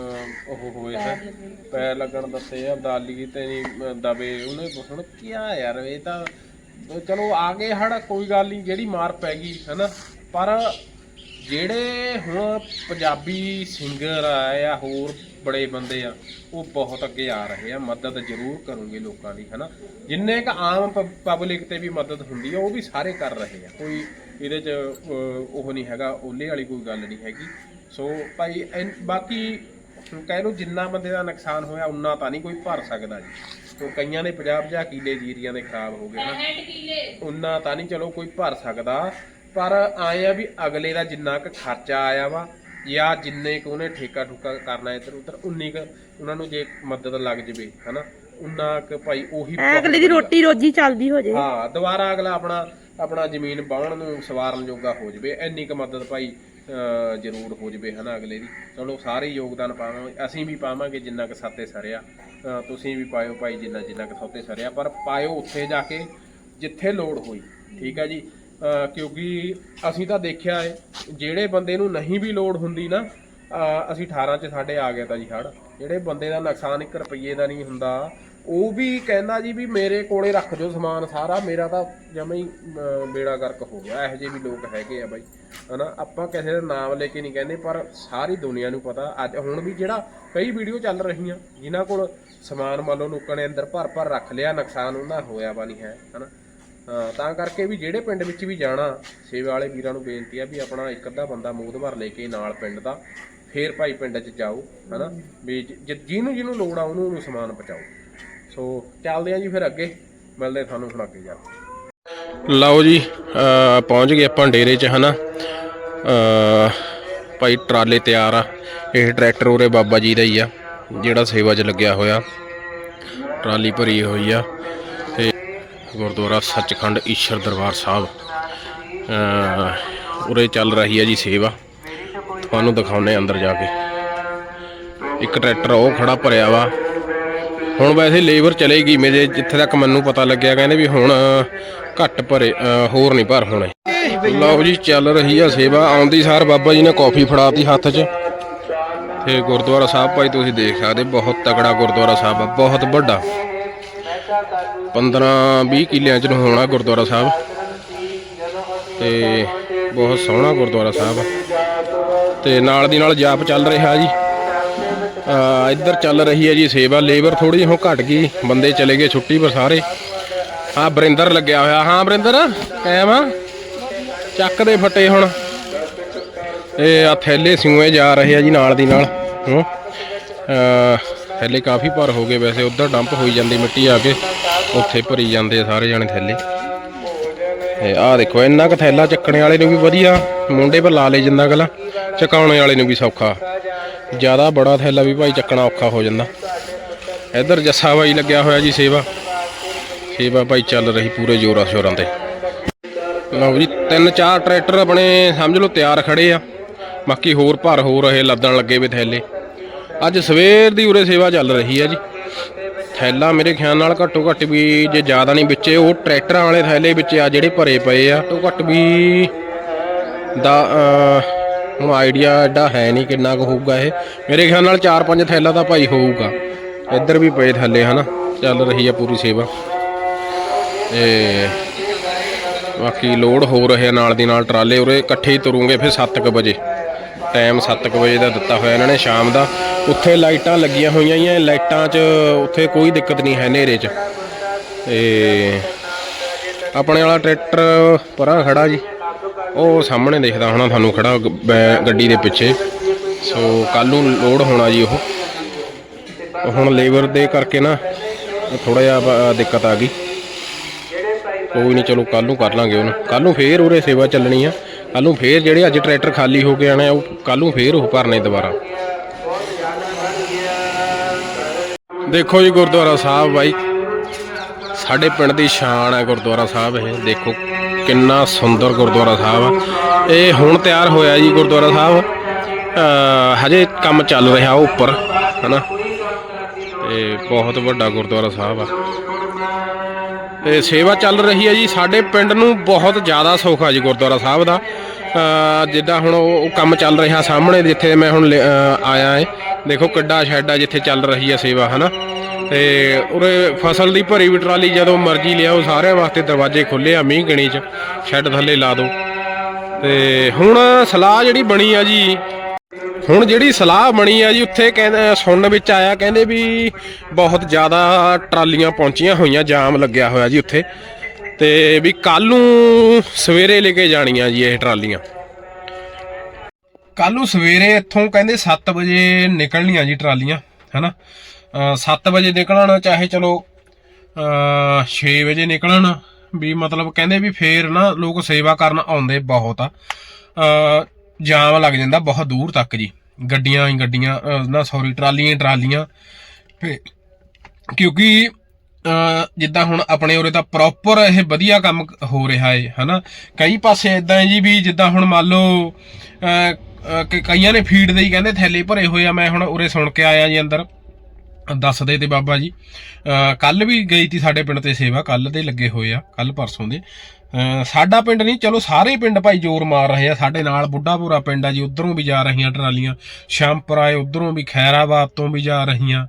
ਉਹ ਹੋਏ ਹੈ? ਪੈਰ ਲੱਗਣ ਦੱਸੇ ਅਬਦਾਲੀ ਤੇ ਨਹੀਂ ਅਮ, ਦਬੇ। ਉਹਨੇ ਹੁਣ ਕੀ ਆ ਯਾਰ ਇਹ ਤਾਂ ਅਹ, ਚਲੋ ਆ ਗਏ ਹੜ ਕੋਈ ਗੱਲ ਨਹੀਂ ਜਿਹੜੀ ਮਾਰ ਪੈ ਗਈ ਹੈਨਾ? ਪਰ ਜਿਹੜੇ ਹੁਣ ਪੰਜਾਬੀ ਸਿੰਗਰ ਆ ਜਾਂ ਹੋਰ ਬੜੇ ਬੰਦੇ ਆ ਉਹ ਬਹੁਤ ਅੱਗੇ ਆ ਰਹੇ ਆ ਮਦਦ ਜ਼ਰੂਰ ਕਰਨਗੇ ਲੋਕਾਂ ਦੀ ਹਨਾ? ਜਿੰਨੇ ਕ ਆਮ ਪਬਲਿਕ ਤੇ ਵੀ ਮਦਦ ਹੁੰਦੀ ਆ ਉਹ ਵੀ ਸਾਰੇ ਕਰ ਰਹੇ ਆ। ਕੋਈ ਇਹਦੇ ਚ ਉਹ ਨਹੀਂ ਹੈਗਾ ਓਲੇ ਵਾਲੀ ਕੋਈ ਗੱਲ ਨਹੀਂ ਹੈਗੀ। ਸੋ ਭਾਈ ਬਾਕੀ ਕਹਿ ਲਓ ਜਿੰਨਾ ਬੰਦੇ ਦਾ ਨੁਕਸਾਨ ਹੋਇਆ ਉਨਾ ਤਾਂ ਨਹੀਂ ਕੋਈ ਭਰ ਸਕਦਾ ਜੀ। ਤੋ ਕਈਆਂ ਦੇ 50 50 ਕਿੱਲੇ ਜੀਰੀਆਂ ਦੇ ਖਰਾਬ ਹੋ ਗਏ ਨਾ 65 ਕਿੱਲੇ। ਉਨਾ ਤਾਂ ਨਹੀਂ ਚਲੋ ਕੋਈ ਭਰ ਸਕਦਾ। ਪਰ ਆਏ ਆ ਵੀ ਅਗਲੇ ਦਾ ਜਿੰਨਾ ਕੁ ਖਰਚਾ ਆਇਆ ਵਾ ਜਾਂ ਜਿੰਨੇ ਕੁ ਉਹਨੇ ਠੇਕਾ ਠੁਕਾ ਕਰਨਾ ਇੱਧਰ ਉੱਧਰ ਉਨੀ ਕੁ ਉਹਨਾਂ ਨੂੰ ਜੇ ਮਦਦ ਲੱਗ ਜਵੇ ਹਨਾ? ਉਨਾ ਕੁ ਭਾਈ ਉਹੀ ਐ ਅਗਲੇ ਦੀ ਰੋਟੀ ਰੋਜੀ ਚੱਲਦੀ ਹੋ ਜੇ। ਹਾਂ ਦੁਬਾਰਾ ਅਗਲਾ ਆਪਣਾ ਆਪਣਾ ਜ਼ਮੀਨ ਬਾਹਣ ਨੂੰ ਸਵਾਰਨ ਜੋਗਾ ਹੋ ਜਵੇ ਇੰਨੀ ਕੁ ਮਦਦ ਭਾਈ ਅਹ ਜ਼ਰੂਰ ਹੋ ਜਵੇ ਹਨਾ ਅਗਲੇ ਦੀ। ਚਲੋ ਸਾਰੇ ਹੀ ਯੋਗਦਾਨ ਪਾਵਾਂਗੇ ਅਸੀਂ ਵੀ ਪਾਵਾਂਗੇ ਜਿੰਨਾ ਕੁ ਸਾਤੇ ਸਰਿਆ ਅਹ ਤੁਸੀਂ ਵੀ ਪਾਇਓ ਭਾਈ ਜਿੰਨਾ ਜਿੰਨਾ ਕੁ ਸਾਤੇ ਸਰਿਆ ਪਰ ਪਾਇਓ ਉੱਥੇ ਜਾ ਕੇ ਜਿੱਥੇ ਲੋੜ ਹੋਈ ਠੀਕ ਹੈ ਜੀ? ਕਿਉਂਕਿ ਅਸੀਂ ਤਾਂ ਦੇਖਿਆ ਹੈ ਜਿਹੜੇ ਬੰਦੇ ਨੂੰ ਨਹੀਂ ਵੀ ਲੋੜ ਹੁੰਦੀ ਨਾ ਅਸੀਂ 18 ਚ ਸਾਡੇ ਆ ਗਿਆ ਤਾਂ ਜੀ ਹੜ ਜਿਹੜੇ ਬੰਦੇ ਦਾ ਨੁਕਸਾਨ 1 ਰੁਪਏ ਦਾ ਨਹੀਂ ਹੁੰਦਾ ਉਹ ਵੀ ਕਹਿੰਦਾ ਜੀ ਵੀ ਮੇਰੇ ਕੋਲੇ ਰੱਖ ਜੋ ਸਮਾਨ ਸਾਰਾ ਮੇਰਾ ਤਾਂ ਜਮਾ ਹੀ ਅਹ, ਬੇੜਾ ਗਰਕ ਹੋ ਗਿਆ ਇਹੋ ਜਿਹੇ ਵੀ ਲੋਕ ਹੈਗੇ ਆ ਬਾਈ ਹਨਾ? ਆਪਾਂ ਕਿਸੇ ਦਾ ਨਾਮ ਲੈ ਕੇ ਨਹੀਂ ਕਹਿੰਦੇ ਪਰ ਸਾਰੀ ਦੁਨੀਆ ਨੂੰ ਪਤਾ ਅੱਜ ਹੁਣ ਵੀ ਜਿਹੜਾ ਕਈ ਵੀਡੀਓ ਚੱਲ ਰਹੀਆਂ ਜਿਨ੍ਹਾਂ ਕੋਲ ਸਮਾਨ ਮੰਨ ਲਓ ਲੋਕਾਂ ਨੇ ਅੰਦਰ ਭਰ ਭਰ ਰੱਖ ਲਿਆ ਨੁਕਸਾਨ ਉਹਨਾਂ ਦਾ ਹੋਇਆ ਵਾ ਨਹੀਂ ਹੈ ਹਨਾ? ਹਾਂ, ਤਾਂ ਕਰਕੇ ਵੀ ਜਿਹੜੇ ਪਿੰਡ ਵਿੱਚ ਵੀ ਜਾਣਾ ਸੇਵਾ ਵਾਲੇ ਵੀਰਾਂ ਨੂੰ ਬੇਨਤੀ ਆ ਵੀ ਆਪਣਾ ਇੱਕ ਅੱਧਾ ਬੰਦਾ ਮੂਦਭਰ ਲੈ ਕੇ ਨਾਲ ਪਿੰਡ ਦਾ ਫੇਰ ਭਾਈ ਪਿੰਡ 'ਚ ਜਾਓ ਹਨਾ? ਵੀ ਜਿਹਨੂੰ ਜਿਹਨੂੰ ਲੋੜ ਆ ਉਹਨੂੰ ਉਹਨੂੰ ਸਮਾਨ ਪਹੁੰਚਾਓ। ਸੋ ਚੱਲਦੇ ਆ ਜੀ ਫਿਰ ਅੱਗੇ ਮਿਲਦੇ ਤੁਹਾਨੂੰ ਹੁਣ ਅੱਗੇ ਜਾ ਲਓ ਜੀ ਪਹੁੰਚ ਗਏ ਆਪਾਂ ਡੇਰੇ 'ਚ ਹਨਾ? ਅਹ ਭਾਈ ਟਰਾਲੇ ਤਿਆਰ ਆ ਇਹ ਟਰੈਕਟਰ ਉਰੇ ਬਾਬਾ ਜੀ ਦਾ ਹੀ ਆ ਜਿਹੜਾ ਸੇਵਾ 'ਚ ਲੱਗਿਆ ਹੋਇਆ। ਟਰਾਲੀ ਭਰੀ ਹੋਈ ਆ। ਗੁਰਦੁਆਰਾ ਸੱਚਖੰਡ ਈਸ਼ਰ ਦਰਬਾਰ ਸਾਹਿਬ। ਉਰੇ ਚੱਲ ਰਹੀ ਹੈ ਜੀ ਸੇਵਾ। ਤੁਹਾਨੂੰ ਦਿਖਾਉਨੇ ਅੰਦਰ ਜਾ ਕੇ। ਇੱਕ ਟਰੈਕਟਰ ਉਹ ਖੜਾ ਭਰਿਆ ਵਾ। ਹੁਣ ਵੈਸੇ ਲੇਬਰ ਚਲੇਗੀ ਮੇਰੇ, ਜਿੱਥੇ ਤੱਕ ਮੈਨੂੰ ਪਤਾ ਲੱਗਿਆ, ਕਹਿੰਦੇ ਵੀ ਹੁਣ ਘੱਟ ਭਰੇ ਹੋਰ ਨਹੀਂ ਭਰ ਹੋਣੇ। ਲਓ ਜੀ, ਚੱਲ ਰਹੀ ਆ ਸੇਵਾ। ਆਉਂਦੀ ਸਾਰ ਬਾਬਾ ਜੀ ਨੇ ਕੌਫੀ ਫੜਾਤੀ ਹੱਥ 'ਚ। ਤੇ ਗੁਰਦੁਆਰਾ ਸਾਹਿਬ ਭਾਈ, ਤੁਸੀਂ ਦੇਖ ਸਕਦੇ, ਬਹੁਤ ਤਕੜਾ ਗੁਰਦੁਆਰਾ ਸਾਹਿਬ ਆ, ਬਹੁਤ ਵੱਡਾ। 15 20 ਕਿੱਲਿਆਂ 'ਚ ਨੂੰ ਹੋਣਾ ਗੁਰਦੁਆਰਾ ਸਾਹਿਬ। ਤੇ ਬਹੁਤ ਸੋਹਣਾ ਗੁਰਦੁਆਰਾ ਸਾਹਿਬ। ਤੇ ਨਾਲ ਦੀ ਨਾਲ ਜਾਪ ਚੱਲ ਰਿਹਾ ਜੀ। ਇੱਧਰ ਚੱਲ ਰਹੀ ਹੈ ਜੀ ਸੇਵਾ। ਲੇਬਰ ਥੋੜੀ ਜਿਹੀ ਹੁਣ ਘਟ ਗਈ। ਬੰਦੇ ਚਲੇ ਗਏ ਛੁੱਟੀ ਪਰ ਸਾਰੇ। ਹਾਂ ਬਰਿੰਦਰ ਲੱਗਿਆ ਹੋਇਆ। ਹਾਂ ਬਰਿੰਦਰ ਕਾਇਮ ਆ? ਚੱਕ ਦੇ ਫੱਟੇ ਹੁਣ। ਇਹ ਆ ਥੈਲੇ ਸਿਉਏ ਜਾ ਰਹੇ ਆ ਜੀ ਨਾਲ ਦੀ ਨਾਲ। ਹੂੰ। ਥੈਲੇ ਕਾਫੀ ਭਰ ਹੋ ਗਏ ਵੈਸੇ, ਉਧਰ ਡੰਪ ਹੋਈ ਜਾਂਦੀ ਮਿੱਟੀ ਆ ਕੇ, ਉੱਥੇ ਭਰੀ ਜਾਂਦੇ ਸਾਰੇ ਜਾਣੇ ਥੈਲੇ। ਤੇ ਆਹ ਦੇਖੋ, ਇੰਨਾ ਕੁ ਥੈਲਾ ਚੱਕਣੇ ਵਾਲੇ ਨੂੰ ਵੀ ਵਧੀਆ, ਮੁੰਡੇ ਪਰ ਲਾ ਲੇ ਜਿੰਦਾ ਗਲਾ ਚਕਾਉਣੇ ਵਾਲੇ ਨੂੰ ਵੀ ਸੌਖਾ। ਜ਼ਿਆਦਾ ਬੜਾ ਥੈਲਾ ਵੀ ਭਾਈ ਚੱਕਣਾ ਔਖਾ ਹੋ ਜਾਂਦਾ। ਇੱਧਰ ਜੱਸਾ ਬਾਈ ਲੱਗਿਆ ਹੋਇਆ ਜੀ ਸੇਵਾ। ਸੇਵਾ ਭਾਈ ਚੱਲ ਰਹੀ ਪੂਰੇ ਜ਼ੋਰਾਂ ਸ਼ੋਰਾਂ ਤੇ। ਲਓ ਜੀ, ਤਿੰਨ ਚਾਰ ਟਰੈਕਟਰ ਆਪਣੇ ਸਮਝ ਲਓ ਤਿਆਰ ਖੜੇ ਆ। ਬਾਕੀ ਹੋਰ ਭਰ ਹੋ ਰਹੇ, ਲੱਦਣ ਲੱਗੇ ਵੇ ਥੈਲੇ। ਅੱਜ ਸਵੇਰ ਦੀ ਉਰੇ ਸੇਵਾ ਚੱਲ ਰਹੀ ਹੈ ਜੀ। ਥੈਲਾ ਮੇਰੇ ਖਿਆਲ ਨਾਲ ਘੱਟੋ ਘੱਟ ਵੀ ਜੇ ਜ਼ਿਆਦਾ ਨਹੀਂ ਵਿੱਚੇ, ਉਹ ਟਰੈਕਟਰਾਂ ਵਾਲੇ ਥੈਲੇ ਵਿੱਚ ਆ ਜਿਹੜੇ ਭਰੇ ਪਏ ਆ। ਘੱਟੋ ਘੱਟ ਵੀ ਦਾ ਹੁਣ ਆਈਡੀਆ ਐਡਾ ਹੈ ਨਹੀਂ ਕਿੰਨਾ ਕੁ ਹੋਊਗਾ ਇਹ। ਮੇਰੇ ਖਿਆਲ ਨਾਲ 4-5 ਥੈਲਾ ਤਾਂ ਭਾਈ ਹੋਊਗਾ। ਇੱਧਰ ਵੀ ਪਏ ਥੱਲੇ, ਹਨਾ? ਚੱਲ ਰਹੀ ਆ ਪੂਰੀ ਸੇਵਾ। ਤੇ ਬਾਕੀ ਲੋਡ ਹੋ ਰਿਹਾ ਨਾਲ ਦੀ ਨਾਲ ਟਰਾਲੇ ਉਰੇ ਇਕੱਠੇ ਹੀ ਤੁਰੂਗੇ ਫਿਰ 7:00 ਵਜੇ। ਟਾਈਮ 7:00 ਵਜੇ ਦਾ ਦਿੱਤਾ ਹੋਇਆ ਇਹਨਾਂ ਨੇ ਸ਼ਾਮ ਦਾ। ਉੱਥੇ ਲਾਈਟਾਂ ਲੱਗੀਆਂ ਹੋਈਆਂ ਹੀ ਲਾਈਟਾਂ 'ਚ ਉੱਥੇ ਕੋਈ ਦਿੱਕਤ ਨਹੀਂ ਹੈ ਹਨੇਰੇ 'ਚ। ਤੇ ਆਪਣੇ ਵਾਲਾ ਟਰੈਕਟਰ ਪਰਾਂ ਖੜਾ ਜੀ। ਉਹ ਸਾਹਮਣੇ ਦਿਖਦਾ ਹੋਣਾ ਤੁਹਾਨੂੰ ਖੜਾ ਗ- ਗੱਡੀ ਦੇ ਪਿੱਛੇ। ਸੋ ਕੱਲ ਨੂੰ ਲੋਡ ਹੋਣਾ ਜੀ ਉਹ। ਹੁਣ ਲੇਬਰ ਦੇ ਕਰਕੇ ਨਾ ਥੋੜਾ ਜਿਹਾ ਦਿੱਕਤ ਆ ਗਈ। ਕੋਈ ਨਹੀਂ, ਚਲੋ ਕੱਲ ਨੂੰ ਕਰ ਲਾਂਗੇ ਉਹਨੂੰ। ਕੱਲ ਨੂੰ ਫੇਰ ਉਰੇ ਸੇਵਾ ਚੱਲਣੀ ਆ। ਕੱਲ ਨੂੰ ਫੇਰ ਜਿਹੜੇ ਅੱਜ ਟਰੈਕਟਰ ਖਾਲੀ ਹੋ ਕੇ ਆਣੇ ਆ, ਉਹ ਕੱਲ ਨੂੰ ਫੇਰ ਉਹ ਭਰਨੇ ਦੁਬਾਰਾ। ਦੇਖੋ ਜੀ ਗੁਰਦੁਆਰਾ ਸਾਹਿਬ ਬਾਈ। ਸਾਡੇ ਪਿੰਡ ਦੀ ਸ਼ਾਨ ਹੈ ਗੁਰਦੁਆਰਾ ਸਾਹਿਬ ਇਹ। ਦੇਖੋ ਕਿੰਨਾ ਸੁੰਦਰ ਗੁਰਦੁਆਰਾ ਸਾਹਿਬ ਆ। ਇਹ ਹੁਣ ਤਿਆਰ ਹੋਇਆ ਜੀ ਗੁਰਦੁਆਰਾ ਸਾਹਿਬ। ਹਜੇ ਕੰਮ ਚੱਲ ਰਿਹਾ ਉਹ ਉੱਪਰ, ਹਨਾ? ਤੇ ਬਹੁਤ ਵੱਡਾ ਗੁਰਦੁਆਰਾ ਸਾਹਿਬ ਆ। ਤੇ ਸੇਵਾ ਚੱਲ ਰਹੀ ਹੈ ਜੀ। ਸਾਡੇ ਪਿੰਡ ਨੂੰ ਬਹੁਤ ਜ਼ਿਆਦਾ ਸੁੱਖ ਆ ਜੀ ਗੁਰਦੁਆਰਾ ਸਾਹਿਬ ਦਾ। ਜਿੱਦਾਂ ਹੁਣ ਉਹ ਕੰਮ ਚੱਲ ਰਿਹਾ ਸਾਹਮਣੇ, ਜਿੱਥੇ ਮੈਂ ਹੁਣ ਲਿ- ਆਇਆ ਏ। ਦੇਖੋ ਕਿੱਡਾ ਸ਼ੈੱਡ ਆ ਜਿੱਥੇ ਚੱਲ ਰਹੀ ਹੈ ਸੇਵਾ, ਹਨਾ? ਤੇ ਉਰੇ ਫਸਲ ਦੀ ਭਰੀ ਵੀ ਟਰਾਲੀ ਜਦੋਂ ਮਰਜ਼ੀ ਲਿਆਓ, ਸਾਰਿਆਂ ਵਾਸਤੇ ਦਰਵਾਜ਼ੇ ਖੁੱਲੇ ਆ, ਮੀਂਹ ਗਣੀ ਚ, ਸ਼ੈੱਡ ਥੱਲੇ ਲਾ ਦਿਓ। ਤੇ ਹੁਣ ਸਲਾਹ ਜਿਹੜੀ ਬਣੀ ਆ ਜੀ, ਹੁਣ ਜਿਹੜੀ ਸਲਾਹ ਬਣੀ ਆ ਜੀ, ਉੱਥੇ ਕਹਿੰਦੇ, ਸੁਣਨ ਵਿੱਚ ਆਇਆ, ਕਹਿੰਦੇ ਵੀ ਬਹੁਤ ਜ਼ਿਆਦਾ ਟਰਾਲੀਆਂ ਪਹੁੰਚੀਆਂ ਹੋਈਆਂ, ਜਾਮ ਲੱਗਿਆ ਹੋਇਆ ਜੀ ਉੱਥੇ। ਤੇ ਵੀ ਕੱਲ ਨੂੰ ਸਵੇਰੇ ਲੈ ਕੇ ਜਾਣੀਆਂ ਜੀ ਇਹ ਟਰਾਲੀਆਂ। ਕੱਲ ਨੂੰ ਸਵੇਰੇ ਇੱਥੋਂ ਕਹਿੰਦੇ 7 ਵਜੇ ਨਿਕਲਣੀਆਂ ਜੀ ਟਰਾਲੀਆਂ, ਹਨਾ? 7 ਵਜੇ ਨਿਕਲਣ, ਚਾਹੇ ਚਲੋ 6 ਵਜੇ ਨਿਕਲਣ, ਵੀ ਮਤਲਬ ਕਹਿੰਦੇ ਵੀ ਫੇਰ ਨਾ ਲੋਕ ਸੇਵਾ ਕਰਨ ਆਉਂਦੇ ਬਹੁਤ ਆ। ਜਾਮ ਲੱਗ ਜਾਂਦਾ ਬਹੁਤ ਦੂਰ ਤੱਕ ਜੀ। ਗੱਡੀਆਂ ਹੀ ਗੱਡੀਆਂ ਨਾ ਸੌਰੀ ਟਰਾਲੀਆਂ ਹੀ ਟਰਾਲੀਆਂ। ਫੇ- ਕਿਉਂਕਿ ਜਿੱਦਾਂ ਹੁਣ ਆਪਣੇ ਉਰੇ ਤਾਂ ਪ੍ਰੋਪਰ ਇਹ ਵਧੀਆ ਕੰਮ ਹੋ ਰਿਹਾ ਹੈ ਹਨਾ। ਕਈ ਪਾਸੇ ਇਦਾਂ ਹੈ ਜੀ ਵੀ ਜਿੱਦਾਂ ਹੁਣ ਮੰਨ ਲਓ ਕਿ ਕਈਆਂ ਨੇ ਫੀਡ ਦੇ ਹੀ ਕਹਿੰਦੇ ਥੈਲੇ ਭਰੇ ਹੋਏ ਆ, ਮੈਂ ਹੁਣ ਉਰੇ ਸੁਣ ਕੇ ਆਇਆ ਜੀ ਅੰਦਰ। ਦੱਸਦੇ ਤੇ ਬਾਬਾ ਜੀ। ਕੱਲ ਵੀ ਗਈ ਸੀ ਸਾਡੇ ਪਿੰਡ ਤੇ ਸੇਵਾ ਕੱਲ ਦੇ ਲੱਗੇ ਹੋਏ ਆ ਕੱਲ ਪਰਸੋਂ ਦੇ। ਸਾਡਾ ਪਿੰਡ ਨਹੀਂ, ਚਲੋ ਸਾਰੇ ਪਿੰਡ ਭਾਈ ਜ਼ੋਰ ਮਾਰ ਰਹੇ ਆ। ਸਾਡੇ ਨਾਲ ਬੁੱਢਾਪੁਰਾ ਪਿੰਡ ਆ ਜੀ, ਉਧਰੋਂ ਵੀ ਜਾ ਰਹੀਆਂ ਟਰਾਲੀਆਂ। ਸ਼ਾਮਪੁਰਾਏ ਉਧਰੋਂ ਵੀ ਖੈਰਾਬਾਦ ਤੋਂ ਵੀ ਜਾ ਰਹੀਆਂ।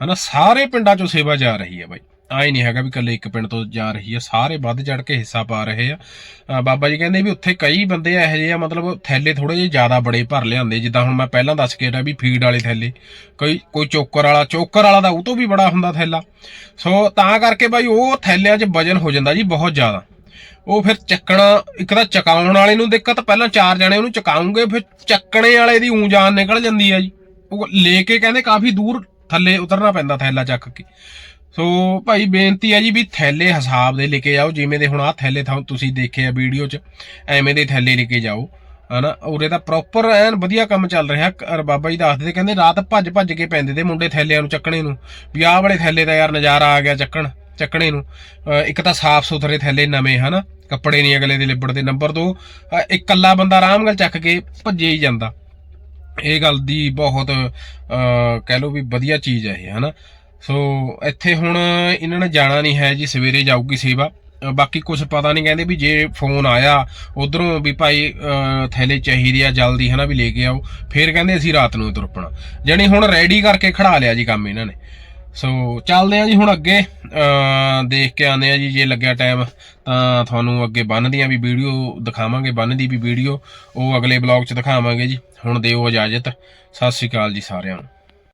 ਹਨਾ, ਸਾਰੇ ਪਿੰਡਾਂ ਚੋਂ ਸੇਵਾ ਜਾ ਰਹੀ ਹੈ ਬਾਈ। ਆਈ ਨਹੀਂ ਹੈਗਾ ਵੀ ਇਕੱਲੇ ਇੱਕ ਪਿੰਡ ਤੋਂ ਜਾ ਰਹੀ ਆ। ਸਾਰੇ ਵੱਧ ਚੜ ਕੇ ਹਿੱਸਾ ਪਾ ਰਹੇ ਆ। ਬਾਬਾ ਜੀ ਕਹਿੰਦੇ ਵੀ ਉੱਥੇ ਕਈ ਬੰਦੇ ਇਹੋ ਜਿਹੇ ਆ, ਮਤਲਬ ਥੈਲੇ ਥੋੜੇ ਜਿਹੇ ਜ਼ਿਆਦਾ ਬੜੇ ਭਰ ਲਿਆਂਦੇ ਜਿੱਦਾਂ ਹੁਣ ਮੈਂ ਪਹਿਲਾਂ ਦੱਸ ਕੇ ਹਟਿਆ ਵੀ ਫੀਡ ਵਾਲੇ ਥੈਲੇ। ਕੋਈ ਕੋਈ ਚੋਕਰ ਵਾਲਾ ਚੋਕਰ ਵਾਲਾ ਦਾ ਉਹ ਤੋਂ ਵੀ ਬੜਾ ਹੁੰਦਾ ਥੈਲਾ। ਸੋ ਤਾਂ ਕਰਕੇ ਬਾਈ ਉਹ ਥੈਲਿਆਂ 'ਚ ਵਜਨ ਹੋ ਜਾਂਦਾ ਜੀ ਬਹੁਤ ਜ਼ਿਆਦਾ। ਉਹ ਫਿਰ ਚੱਕਣਾ, ਇੱਕ ਤਾਂ ਚਕਾਉਣ ਵਾਲੇ ਨੂੰ ਦਿੱਕਤ, ਪਹਿਲਾਂ ਚਾਰ ਜਣੇ ਉਹਨੂੰ ਚਕਾਉਂਗੇ, ਫਿਰ ਚੱਕਣੇ ਵਾਲੇ ਦੀ ਊਂ ਜਾਨ ਨਿਕਲ ਜਾਂਦੀ ਆ ਜੀ। ਉਹ ਲੈ ਕੇ ਕਹਿੰਦੇ ਕਾਫੀ ਦੂਰ ਥੱਲੇ ਉਤਰਨਾ ਪੈਂਦਾ ਥੈਲਾ ਚੱਕ ਕੇ। ਸੋ ਭਾਈ ਬੇਨਤੀ ਹੈ ਜੀ ਵੀ ਥੈਲੇ ਹਿਸਾਬ ਦੇ ਲੈ ਕੇ ਜਾਓ, ਜਿਵੇਂ ਦੇ ਹੁਣ ਆਹ ਥੈਲੇ ਥਾਂ ਤੁਸੀਂ ਦੇਖਿਆ ਵੀਡੀਓ 'ਚ, ਐਵੇਂ ਦੇ ਥੈਲੇ ਲੈ ਕੇ ਜਾਓ, ਹਨਾ? ਉਰੇ ਤਾਂ ਪ੍ਰੋਪਰ ਐਨ ਵਧੀਆ ਕੰਮ ਚੱਲ ਰਿਹਾ। ਔਰ ਬਾਬਾ ਜੀ ਦੱਸਦੇ ਤੇ ਕਹਿੰਦੇ ਰਾਤ ਭੱਜ ਭੱਜ ਕੇ ਪੈਂਦੇ ਤੇ ਮੁੰਡੇ ਥੈਲਿਆਂ ਨੂੰ ਚੱਕਣੇ ਨੂੰ। ਵੀ ਆਹ ਵਾਲੇ ਥੈਲੇ ਦਾ ਯਾਰ ਨਜ਼ਾਰਾ ਆ ਗਿਆ ਚੱਕਣ, ਚੱਕਣੇ ਨੂੰ। ਇੱਕ ਤਾਂ ਸਾਫ਼ ਸੁਥਰੇ ਥੈਲੇ ਨਵੇਂ, ਹਨਾ? ਕੱਪੜੇ ਨਹੀਂ ਅਗਲੇ ਦੇ ਲਿਬੜਦੇ ਨੰਬਰ 2 ਇਕੱਲਾ ਬੰਦਾ ਆਰਾਮ ਨਾਲ ਚੱਕ ਕੇ ਭੱਜੇ ਹੀ ਜਾਂਦਾ। ਇਹ ਗੱਲ ਦੀ ਬਹੁਤ ਕਹਿ ਲਓ ਵੀ ਵਧੀਆ ਚੀਜ਼ ਹੈ ਇਹ, ਹਨਾ? ਸੋ ਇੱਥੇ ਹੁਣ ਇਹਨਾਂ ਨੇ ਜਾਣਾ ਨਹੀਂ ਹੈ ਜੀ, ਸਵੇਰੇ ਜਾਊਗੀ ਸੇਵਾ। ਬਾਕੀ ਕੁਝ ਪਤਾ ਨਹੀਂ ਕਹਿੰਦੇ ਵੀ ਜੇ ਫੋਨ ਆਇਆ, ਉਧਰੋਂ ਵੀ ਭਾਈ ਥੈਲੇ ਚਾਹੀਦੇ ਆ, ਜਲਦੀ ਹਨਾ ਵੀ ਲੈ ਕੇ ਆਓ। ਫਿਰ ਕਹਿੰਦੇ ਅਸੀਂ ਰਾਤ ਨੂੰ ਤੁਰਪਣਾ ਜਾਣੀ ਹੁਣ ਰੈਡੀ ਕਰਕੇ ਖੜਾ ਲਿਆ ਜੀ ਕੰਮ ਇਹਨਾਂ ਨੇ। ਸੋ ਚੱਲਦੇ ਆ ਜੀ ਹੁਣ ਅੱਗੇ। ਦੇਖ ਕੇ ਆਉਂਦੇ ਆ ਜੀ, ਜੇ ਲੱਗਿਆ ਟਾਈਮ ਤਾਂ ਤੁਹਾਨੂੰ ਅੱਗੇ ਬੰਨ ਵੀ ਵੀਡੀਓ ਦਿਖਾਵਾਂਗੇ ਬੰਨ ਵੀ ਵੀਡੀਓ। ਉਹ ਅਗਲੇ ਬਲੌਗ 'ਚ ਦਿਖਾਵਾਂਗੇ ਜੀ। ਹੁਣ ਦਿਓ ਇਜਾਜ਼ਤ। ਸਤਿ ਸ਼੍ਰੀ ਅਕਾਲ ਜੀ ਸਾਰਿਆਂ ਨੂੰ।